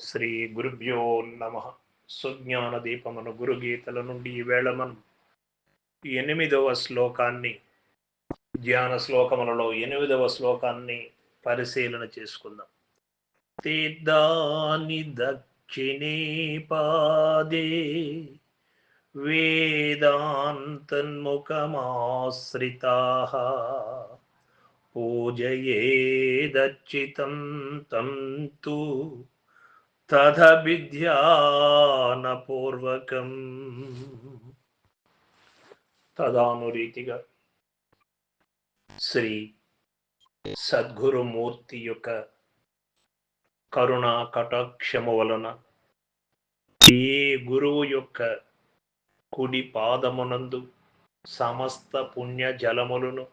శ్రీ గురుభ్యో నమ. సుజ్ఞాన దీపమును గురుగీతల నుండి ఈవేళ మనం ఎనిమిదవ శ్లోకాన్ని ధ్యాన శ్లోకములలో ఎనిమిదవ శ్లోకాన్ని పరిశీలన చేసుకుందాం. తీర్థాని దక్షిణే పాదే వేదాంతన్ముఖమాశ్రితా. పూజయేదచ్చితం తం తంతు తదభిధ్యానపూర్వకం. తదానురీతిగా శ్రీ సద్గురుమూర్తి యొక్క కరుణా కటాక్షము వలన ఏ గురువు యొక్క కుడి పాదమునందు సమస్త పుణ్య జలములను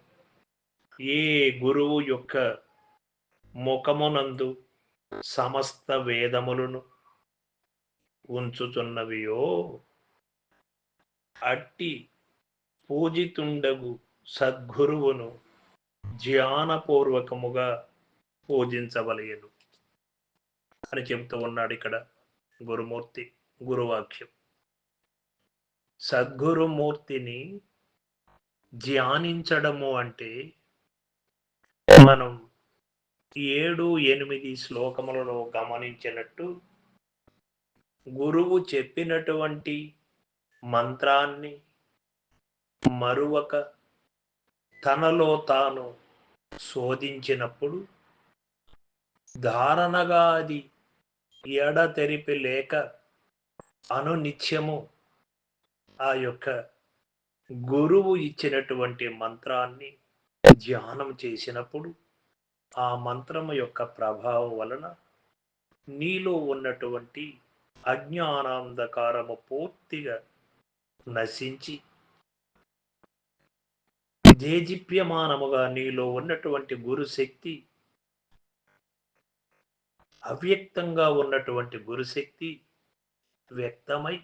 ఏ గురువు యొక్క ముఖమునందు సమస్త వేదములను ఉంచుచున్నవియో అట్టి పూజితుండగు సద్గురువును ధ్యానపూర్వకముగా పూజించవలయను అని చెబుతూ ఉన్నాడు ఇక్కడ గురుమూర్తి గురువాక్యం. సద్గురుమూర్తిని ధ్యానించడము అంటే మనం ఏడు ఎనిమిది శ్లోకములలో గమనించినట్టు గురువు చెప్పినటువంటి మంత్రాన్ని మరువక తనలో తాను శోధించినప్పుడు ధారణగా అది ఎడతెరిపి లేక అనునిత్యము ఆ యొక్క గురువు ఇచ్చినటువంటి మంత్రాన్ని ధ్యానం చేసినప్పుడు ఆ మంత్రము యొక్క ప్రభావం వలన నీలో ఉన్నటువంటి అజ్ఞానాంధకారము పూర్తిగా నశించి దేజిప్యమానముగా నీలో ఉన్నటువంటి గురుశక్తి అవ్యక్తంగా ఉన్నటువంటి గురుశక్తి వ్యక్తమై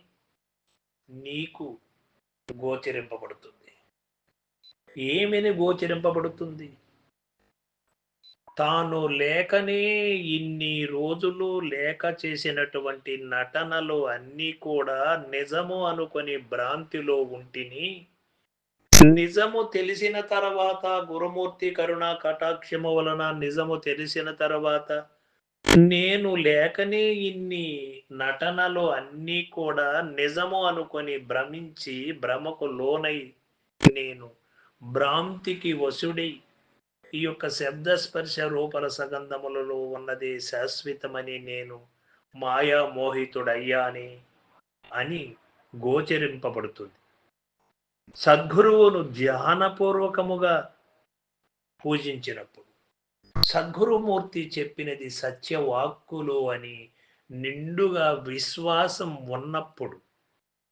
నీకు గోచరింపబడుతుంది. ఏమిని గోచరింపబడుతుంది? తాను లేకనే ఇన్ని రోజులు లేక చేసినటువంటి నటనలు అన్నీ కూడా నిజము అనుకొని భ్రాంతిలో ఉంటిని నిజము తెలిసిన తర్వాత గురుమూర్తి కరుణ కటాక్షము వలన నిజము తెలిసిన తర్వాత నేను లేకనే ఇన్ని నటనలు అన్నీ కూడా నిజము అనుకొని భ్రమించి భ్రమకు లోనై నేను భ్రాంతికి వసుడై ఈ యొక్క శబ్ద స్పర్శ రూపల సగంధములలో ఉన్నది శాశ్వతమని నేను మాయా మోహితుడయ్యాని అని గోచరింపబడుతుంది. సద్గురువును ధ్యానపూర్వకముగా పూజించినప్పుడు సద్గురుమూర్తి చెప్పినది సత్యవాక్కులు అని నిండుగా విశ్వాసం ఉన్నప్పుడు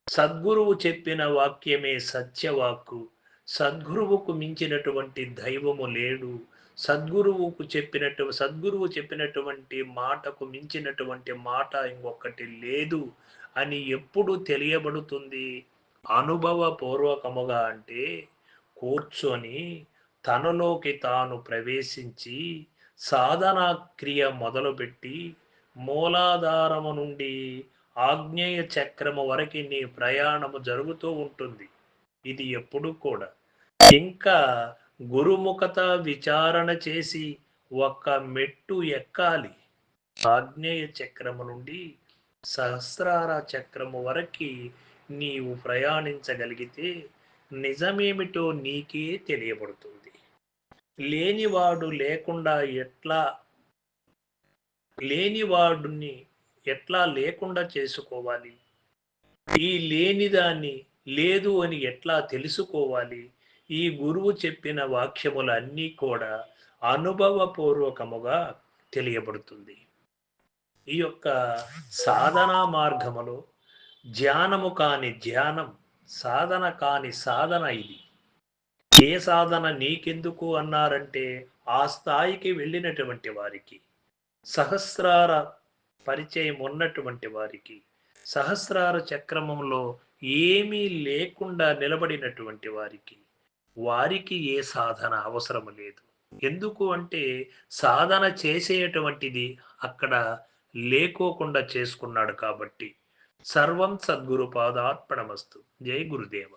సద్గురువు చెప్పిన వాక్యమే సత్యవాక్కు సద్గురువుకు మించినటువంటి దైవము లేడు. సద్గురువుకు చెప్పినట్టు సద్గురువు చెప్పినటువంటి మాటకు మించినటువంటి మాట ఇంకొకటి లేదు అని ఎప్పుడు తెలియబడుతుంది? అనుభవపూర్వకముగా అంటే కూర్చొని తనలోకి తాను ప్రవేశించి సాధనా క్రియ మొదలుపెట్టి మూలాధారము నుండి ఆగ్నేయ చక్రము వరకు నీ ప్రయాణము జరుగుతూ ఉంటుంది. ఇది ఎప్పుడు కూడా. ఇంకా గురుముఖత విచారణ చేసి ఒక్క మెట్టు ఎక్కాలి. ఆగ్నేయ చక్రము నుండి సహస్రార చక్రము వరకు నీవు ప్రయాణించగలిగితే నిజమేమిటో నీకే తెలియబడుతుంది. లేనివాడు లేకుండా ఎట్లా లేనివాడుని ఎట్లా లేకుండా చేసుకోవాలి? ఈ లేనిదాన్ని లేదు అని ఎట్లా తెలుసుకోవాలి? ఈ గురువు చెప్పిన వాక్యములన్నీ కూడా అనుభవపూర్వకముగా తెలియబడుతుంది. ఈ యొక్క సాధనా మార్గములో ధ్యానము కాని ధ్యానం సాధన కాని సాధన ఇది. ఏ సాధన నీకెందుకు అన్నారంటే ఆ స్థాయికి వెళ్ళినటువంటి వారికి సహస్రార పరిచయం ఉన్నటువంటి వారికి సహస్రార చక్రమంలో ఏమీ లేకుండా నిలబడినటువంటి వారికి వారికి ఏ సాధన అవసరం లేదు. ఎందుకు అంటే సాధన చేసేటువంటిది అక్కడ లేకోకుండా చేసుకున్నాడు కాబట్టి. సర్వం సద్గురు పాదార్పణమస్తు. జై గురుదేవ.